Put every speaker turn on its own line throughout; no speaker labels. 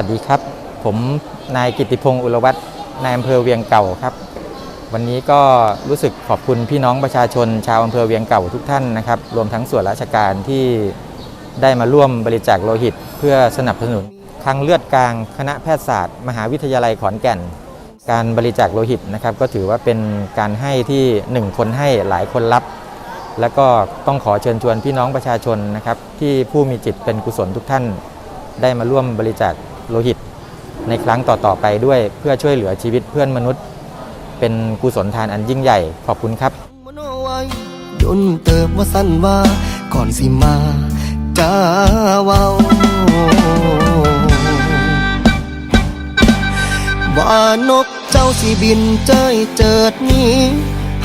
วัสดีครับ ผมนายกิติพงศ์อุลวัฒน์นายอำเภอเวียงเก่าครับ วันนี้ก็รู้สึกขอบคุณพี่น้องประชาชน ชาวอำเภอเวียงเก่าทุกท่านนะครับ รวมทั้งส่วนราชการที่ได้มาร่วมบริจาคโลหิต เพื่อสนับสนุนคลังเลือดกลางคณะแพทยศาสตร์ มหาวิทยาลัยขอนแก่น การบริจาคโลหิตนะครับ ก็ถือว่าเป็นการให้ที่หนึ่งคนให้หลายคนรับ แล้วก็ต้องขอเชิญชวนพี่น้องประชาชนนะครับที่ผู้มีจิตเป็นกุศลทุกท่านได้มาร่วมบริจาค โลหิต ในครั้งต่อๆไปด้วยเพื่อช่วยเหลือชีวิตเพื่อนมนุษย์ เป็นกุศลทานอันยิ่งใหญ่ขอบคุณครับ
มโนไว้ดนเติบว่าสั้นว่าก่อนสิมาจ้าว้าว่านกเจ้าสิบินเจ้ยเจิดนี้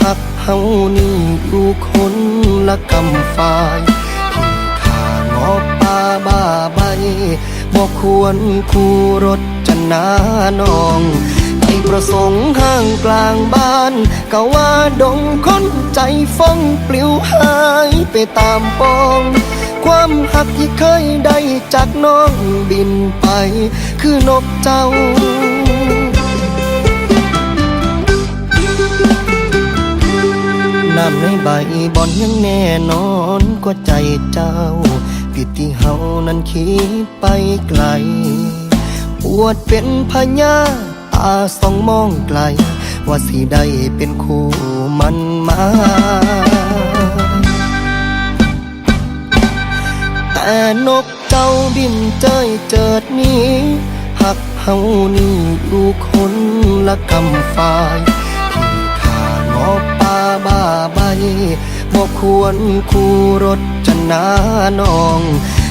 หักเฮานี่อยู่คนละกำฝ่าย บอกควรคู่รถจะนานองไปประสงค์ห้างกลางบ้านก็ว่าดงคนใจฟ้องปลิวหายไปตามปอง ความหักที่เคยได้จากน้องบินไป คือนกเจ้าน้ำในใบบอนยังแน่นอนกว่าใจเจ้า ผิดที่เฮานั้นคิดไปไกล ปวดเป็นพญาตาส่องมองไกล ว่าสิได้เป็นคู่มันมาแต่นกเจ้าบินเจยเจิดนี้หักเฮานี่อยู่คนละกำฝ่าย บอควรคู่รถจะนานอง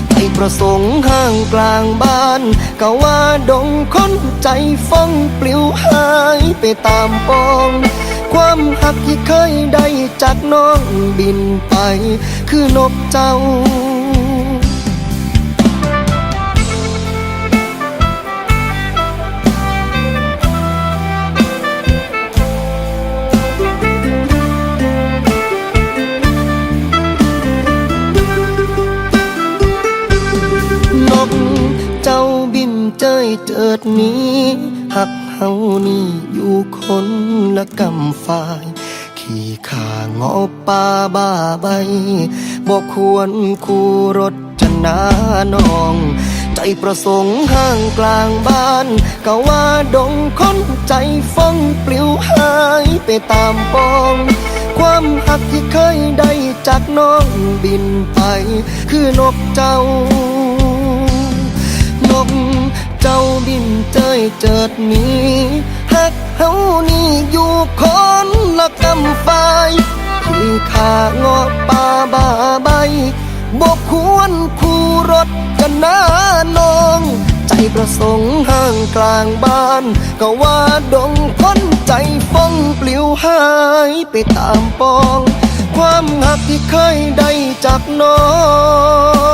ไปประสงค์ห้างกลางบ้านก็ว่าดงคนใจฟ้องปลิวหายไปตามปอง ความหักที่เคยได้จากน้องบินไป คือนกเจ้า เจิดนี้หักเฮานี่อยู่คนละกำฝ่าย ขี่ขางอป่าบ้าใบบอกควรคู่รถจะนานอง ใจประสงค์ห้างกลางบ้านก็ว่าดงคนใจฟ้องปลิวหายไปตามปองความหักที่เคยได้จากน้องบินไป คือนกเจ้า เจิดนี้หักเฮานี่อยู่คนละกำฝ่ายที่ขางอป่าบาใบบกควรคู่รถกันนานอง ใจประสงค์ห้างกลางบ้าน ก็ว่าดงคนใจฟ้องปลิวหายไปตามปอง ความหักที่เคยได้จากน้อง